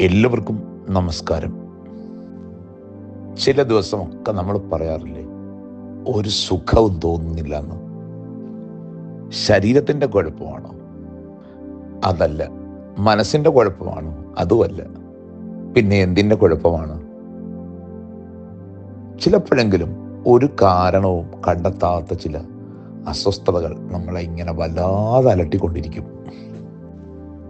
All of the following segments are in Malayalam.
എല്ലാവർക്കും നമസ്കാരം. ചില ദിവസമൊക്കെ നമ്മൾ പറയാറില്ലേ ഒരു സുഖവും തോന്നുന്നില്ല എന്ന്. ശരീരത്തിന്റെ കുഴപ്പമാണോ? അതല്ല. മനസ്സിന്റെ കുഴപ്പമാണോ? അതുമല്ല. പിന്നെ എന്തിന്റെ കുഴപ്പമാണ്? ചിലപ്പോഴെങ്കിലും ഒരു കാരണവും കണ്ടെത്താത്ത ചില അസ്വസ്ഥതകൾ നമ്മളെ ഇങ്ങനെ വല്ലാതെ അലട്ടിക്കൊണ്ടിരിക്കും.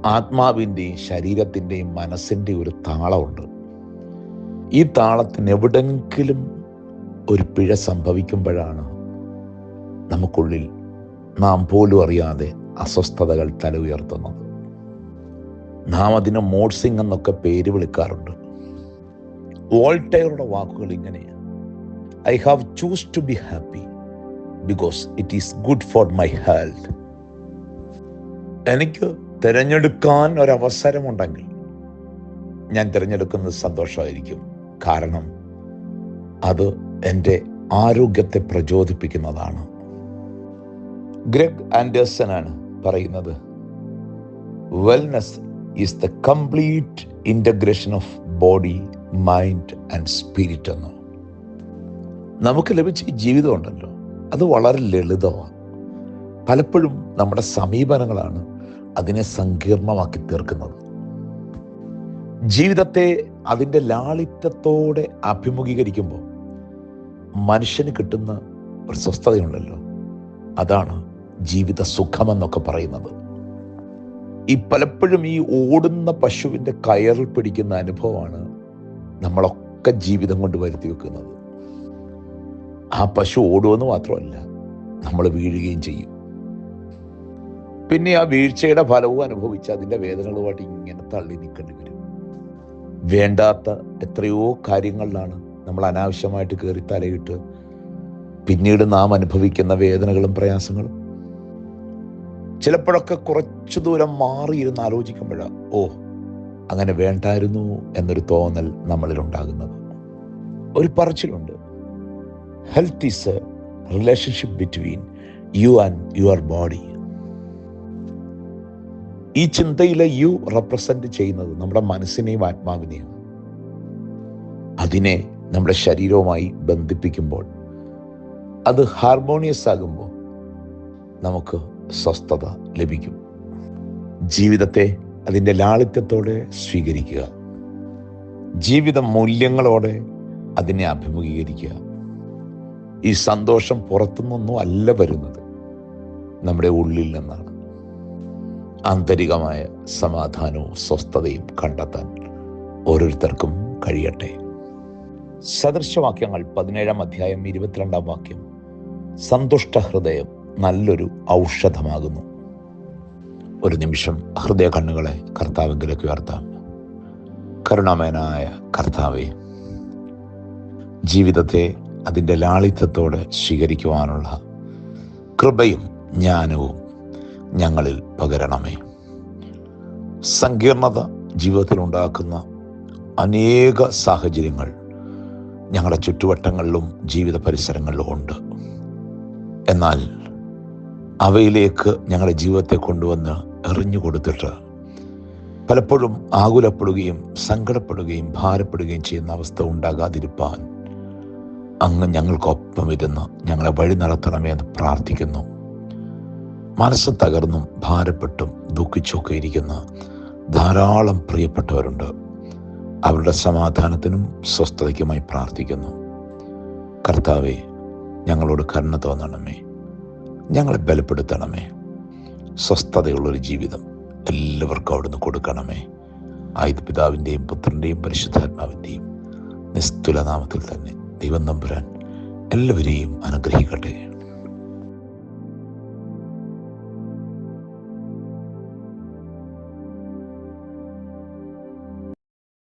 ആത്മാവിന്റെയും ശരീരത്തിന്റെയും മനസ്സിന്റെ ഒരു താളമുണ്ട്. ഈ താളത്തിന് എവിടെങ്കിലും ഒരു പിഴ സംഭവിക്കുമ്പോഴാണ് നമുക്കുള്ളിൽ നാം പോലും അറിയാതെ അസ്വസ്ഥതകൾ തല ഉയർത്തുന്നത്. നാം അതിന് മോഡ്സിംഗ് എന്നൊക്കെ പേര് വിളിക്കാറുണ്ട്. വോൾട്ടയറുടെ വാക്കുകൾ ഇങ്ങനെയാണ് I have chose to be happy because it is good for my health എനിക്ക് തിരഞ്ഞെടുക്കാൻ ഒരവസരമുണ്ടെങ്കിൽ ഞാൻ തിരഞ്ഞെടുക്കുന്നത് സന്തോഷമായിരിക്കും. കാരണം അത് എന്റെ ആരോഗ്യത്തെ പ്രചോദിപ്പിക്കുന്നതാണ്. ഗ്രെഗ് ആൻഡേഴ്സൺ ആണ് പറയുന്നത് wellness is the complete integration of body mind and spirit എന്ന്. നമുക്ക് ലഭിച്ച ഈ ജീവിതം ഉണ്ടല്ലോ അത് വളരെ ലളിതമാണ്. പലപ്പോഴും നമ്മുടെ സമീപനങ്ങളാണ് അതിനെ സങ്കീർണമാക്കി തീർക്കുന്നത്. ജീവിതത്തെ അതിന്റെ ലാളിത്യത്തോടെ അഭിമുഖീകരിക്കുമ്പോൾ മനുഷ്യന് കിട്ടുന്ന ഒരു സ്വസ്ഥതയുണ്ടല്ലോ. അതാണ് ജീവിത സുഖമെന്നൊക്കെ പറയുന്നത്. ഈ പലപ്പോഴും ഈ ഓടുന്ന പശുവിന്റെ കയറിൽ പിടിക്കുന്ന അനുഭവമാണ് നമ്മളൊക്കെ ജീവിതം കൊണ്ട് വരുത്തി വെക്കുന്നത്. ആ പശു ഓടുമെന്ന് മാത്രമല്ല നമ്മൾ വീഴുകയും ചെയ്യും. പിന്നെ ആ വീഴ്ചയുടെ ഫലവും അനുഭവിച്ച് അതിന്റെ വേദനകളുമായിട്ട് ഇങ്ങനെ തള്ളി നിൽക്കേണ്ടി വരും. വേണ്ടാത്ത എത്രയോ കാര്യങ്ങളിലാണ് നമ്മൾ അനാവശ്യമായിട്ട് കയറി തലയിട്ട് പിന്നീട് നാം അനുഭവിക്കുന്ന വേദനകളും പ്രയാസങ്ങളും. ചിലപ്പോഴൊക്കെ കുറച്ചു ദൂരം മാറിയിരുന്ന് ആലോചിക്കുമ്പോഴാണ് ഓ അങ്ങനെ വേണ്ടായിരുന്നു എന്നൊരു തോന്നൽ നമ്മളിൽ ഉണ്ടാകുന്നത് ഒരു പറച്ചിലുണ്ട്. Health is a relationship between you and your body ഈ ചിന്തയിലെ യു റെപ്രസെന്റ് ചെയ്യുന്നത് നമ്മുടെ മനസ്സിനെയും ആത്മാവിനെയും അതിനെ നമ്മുടെ ശരീരവുമായി ബന്ധിപ്പിക്കുമ്പോൾ അത് ഹാർമോണിയസ് ആകുമ്പോൾ നമുക്ക് സ്വസ്ഥത ലഭിക്കും. ജീവിതത്തെ അതിന്റെ ലാളിത്യത്തോടെ സ്വീകരിക്കുക. ജീവിത മൂല്യങ്ങളോടെ അതിനെ അഭിമുഖീകരിക്കുക. ഈ സന്തോഷം പുറത്തുനിന്നൊന്നും അല്ല വരുന്നത്. നമ്മുടെ ഉള്ളിൽ നിന്നാണ്. ആന്തരികമായ സമാധാനവും സ്വസ്ഥതയും കണ്ടെത്താൻ ഓരോരുത്തർക്കും കഴിയട്ടെ. സദൃശവാക്യങ്ങൾ പതിനേഴാം അധ്യായം ഇരുപത്തിരണ്ടാം വാക്യം. സന്തുഷ്ട ഹൃദയം നല്ലൊരു ഔഷധമാകുന്നു. ഒരു നിമിഷം ഹൃദയ കണ്ണുകളെ കർത്താവിലേക്ക് ഉയർത്താം. കരുണാമയനായ കർത്താവെ ജീവിതത്തെ അതിന്റെ ലാളിത്യത്തോടെ സ്വീകരിക്കുവാനുള്ള കൃപയും ജ്ഞാനവും ഞങ്ങളിൽ പകരണമേ. സങ്കീർണത ജീവിതത്തിൽ ഉണ്ടാക്കുന്ന അനേക സാഹചര്യങ്ങൾ ഞങ്ങളുടെ ചുറ്റുവട്ടങ്ങളിലും ജീവിത പരിസരങ്ങളിലും ഉണ്ട്. എന്നാൽ അവയിലേക്ക് ഞങ്ങളുടെ ജീവിതത്തെ കൊണ്ടുവന്ന് എറിഞ്ഞു കൊടുത്തിട്ട് പലപ്പോഴും ആകുലപ്പെടുകയും സങ്കടപ്പെടുകയും ഭാരപ്പെടുകയും ചെയ്യുന്ന അവസ്ഥ ഉണ്ടാകാതിരിപ്പാൻ അങ്ങ് ഞങ്ങൾക്കൊപ്പം ഇരുന്ന് ഞങ്ങളെ വഴി നടത്തണമേ എന്ന് പ്രാർത്ഥിക്കുന്നു. മനസ്സ് തകർന്നും ഭാരപ്പെട്ടും ദുഃഖിച്ചൊക്കെ ഇരിക്കുന്ന ധാരാളം പ്രിയപ്പെട്ടവരുണ്ട്. അവരുടെ സമാധാനത്തിനും സ്വസ്ഥതയ്ക്കുമായി പ്രാർത്ഥിക്കുന്നു. കർത്താവെ ഞങ്ങളോട് കരുണ തോന്നണമേ. ഞങ്ങളെ ബലപ്പെടുത്തണമേ. സ്വസ്ഥതയുള്ളൊരു ജീവിതം എല്ലാവർക്കും അവിടുന്ന് കൊടുക്കണമേ. ആയുധ പിതാവിന്റെയും പുത്രന്റെയും പരിശുദ്ധാത്മാവിന്റെയും നിസ്തുലനാമത്തിൽ തന്നെ ദൈവം നമ്പുരാൻ എല്ലാവരെയും അനുഗ്രഹിക്കട്ടെ.